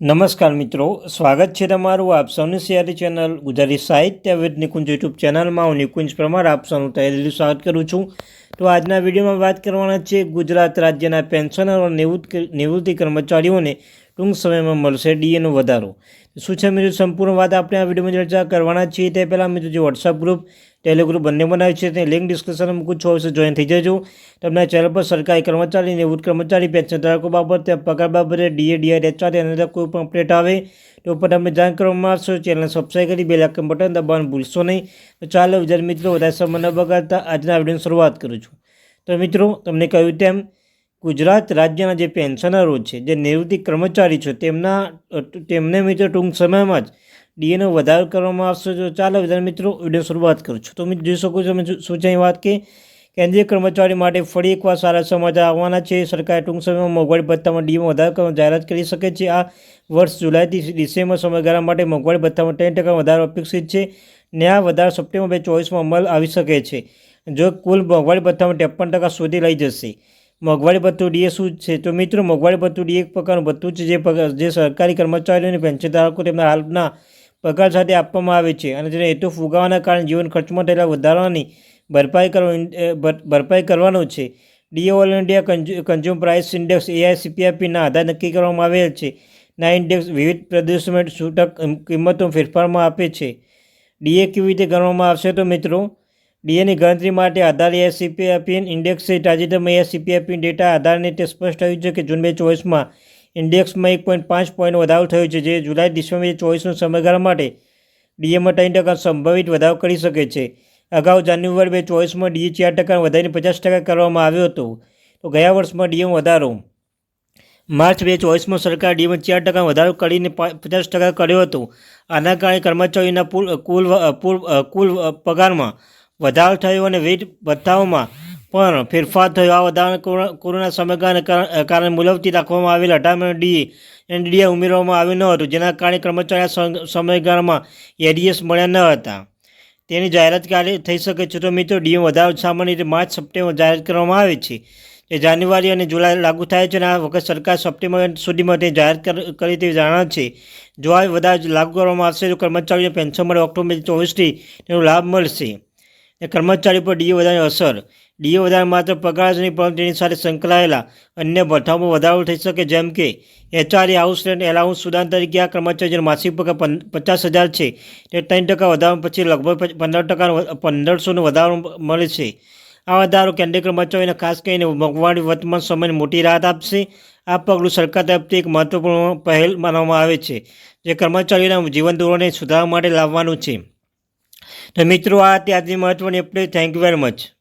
નમસ્કાર મિત્રો, સ્વાગત છે તમારું આપ સૌની સિયારી ચેનલ ગુજરાતી સાહિત્ય વિદ નિકુંજ યુટ્યુબ ચેનલમાં. હું નિકુંજ પરમાર, આપ સૌનું તહેદિલ સ્વાગત કરું છું. તો આજના વિડીયોમાં વાત કરવાના છે ગુજરાત રાજ્યના પેન્શનરો અને નિવૃત્તિ કર્મચારીઓને ટૂંક સમયમાં મળશે ડીએનો વધારો. શું છે મિત્રો સંપૂર્ણ વાત આપણે આ વિડીયોમાં ચર્ચા કરવાના છીએ તે પહેલાં મિત્રો જે વોટ્સઅપ ગ્રુપ ટેલિગ્રુપ બંને બનાવ્યું છે તે લિંક ડિસ્ક્રિપ્શનમાં મૂકું છું અવશ્ય જોઈન થઈ જજો. તમને ચેનલ પર સરકારી કર્મચારી નિવૃત્ત કર્મચારી પેન્શન ધારકો બાબતે પગાર બાબતે ડીએ ડીઆર એચઆર અને કોઈ પણ અપડેટ આવે, તો પર તમે જાણ કરવામાં આવશો. ચેનલ સબસ્ક્રાઈબ કરી બે લાખ બટન દબાવવાનું ભૂલશો નહીં. તો ચાલો, વિદ્યાર્થી મિત્રો, વધારે સમય ન બગાડતા આજના વિડીયોની શરૂઆત કરું છું. તો મિત્રો, તમને કહ્યું તેમ ગુજરાત રાજ્યના જે પેન્શનરો છે, જે નિવૃત્તિ કર્મચારી છે, તેમના તેમને મિત્રો ટૂંક સમયમાં જ ડીએનો વધારો કરવામાં આવશે. તો ચાલો વિધાન મિત્રો વીડિયો શરૂઆત કરું છું. તો મિત્રો જોઈ શકો છો શું છે વાત કે કેન્દ્રીય કર્મચારી માટે ફરી એકવાર સારા સમાચાર આવવાના છે. સરકારે ટૂંક સમયમાં મોંઘવારી ભથ્થામાં ડીએમાં વધારો કરવાની જાહેરાત કરી શકે છે. આ વર્ષ જુલાઈથી ડિસેમ્બર સમયગાળા માટે મોંઘવારી ભથ્થામાં ત્રણ ટકા વધારો અપેક્ષિત છે. ને આ વધારો સપ્ટેમ્બર બે ચોવીસમાં અમલ આવી શકે છે, જો કુલ મોંઘવારી ભથ્થામાં ત્રેપન ટકા સુધી લઈ જશે. મોંઘવારી ભથ્થું ડીએ શું છે? તો મિત્રો, મોંઘવારી ભથ્થું ડીએ એક પ્રકારનું ભથ્થું છે, જે જે સરકારી કર્મચારીઓને પેન્શન ધારકો તેમના હાલના પગાર સાથે આપવામાં આવે છે અને તેનો હેતુ ફુગાવાના કારણે જીવન ખર્ચમાં થયેલા વધારાની ભરપાઈ કરવા ભરપાઈ કરવાનો છે. DA all India consume price index એઆઈસીપીઆઈપીના આધાર નક્કી કરવામાં આવેલ છે. ના ઇન્ડેક્સ વિવિધ પ્રદેશોમાં છૂટક કિંમતો ફેરફારમાં આપે છે. ડીએ કેવી રીતે ગણવામાં આવશે તો મિત્રો ડીએની ગણતરી માટે આધાર એસીપીઆઈપી ઇન્ડેક્સે તાજેતરમાં એસીપીઆઈપી ડેટા આધારને તે સ્પષ્ટ થયું છે કે જૂન બે ચોવીસમાં ઇન્ડેક્સમાં એક પોઈન્ટ પાંચ પોઈન્ટ વધારો થયો છે, જે જુલાઈ ડિસેમ્બર બે ચોવીસનો સમયગાળા માટે ડીએમાં ત્રણ ટકા સંભવિત વધારો કરી શકે છે. અગાઉ જાન્યુઆરી બે ચોવીસમાં ડીએ ચાર ટકા વધારીને પચાસ ટકા કરવામાં આવ્યો હતો. તો ગયા વર્ષમાં ડીએમ વધારો. માર્ચ બે ચોવીસમાં સરકાર ડીએમાં ચાર ટકા વધારો કરીને પચાસ ટકા કર્યો હતો. આના કારણે કર્મચારીઓના કુલ કુલ કુલ પગારમાં વધારો થયો અને વેટ ભથ્થાઓમાં પણ ફેરફાર થયો. આ વધારાને કોરોના સમયગાળાને કારણે મુલવતી રાખવામાં આવેલ અઢારમાં ડીએ એનડીએ ઉમેરવામાં આવ્યું ન હતું. જેના કારણે કર્મચારી સમયગાળામાં એડીએસ મળ્યા ન હતા. તેની જાહેરાત કાર્ય થઈ શકે છે તો મિત્રો ડીઓ વધારો સામાન્ય રીતે માર્ચ, સપ્ટેમ્બર જાહેર કરવામાં આવે છે. એ જાન્યુઆરી અને જુલાઈ લાગુ થાય છે અને આ વખત સરકાર સપ્ટેમ્બર સુધીમાં તે જાહેર કરી તેવી જાણ છે. જો આ વધારો લાગુ કરવામાં આવશે તો કર્મચારીઓને પેન્શન મળે. ઓક્ટોબર ચોવીસથી તેનો લાભ મળશે. એ કર્મચારી પર ડીએ વધારાની અસર. ડીએ વધારે માત્ર પગાર જ નહીં, પરંતુ તેની સાથે સંકળાયેલા અન્ય ભથ્થામાં વધારો થઈ શકે, જેમ કે એચઆરએ હાઉસ રેન્ટ એલાઉન્સ સુધાર તરીકે આ કર્મચારીઓનો માસિક પગાર પચાસ હજાર છે. તે ત્રણ ટકા વધારો પછી લગભગ પંદર ટકા પંદરસોનો વધારો મળે છે. આ વધારો કેન્દ્રીય કર્મચારીઓને ખાસ કરીને મોંઘવારી વર્તમાન સમયને મોટી રાહત આપશે. આ પગલું સરકાર તરફથી એક મહત્વપૂર્ણ પહેલ માનવામાં આવે છે, જે કર્મચારીઓના જીવન ધોરણને સુધારવા માટે લાવવાનું છે. તો મિત્રો આ ત્યાંથી મહત્ત્વની update thank you very much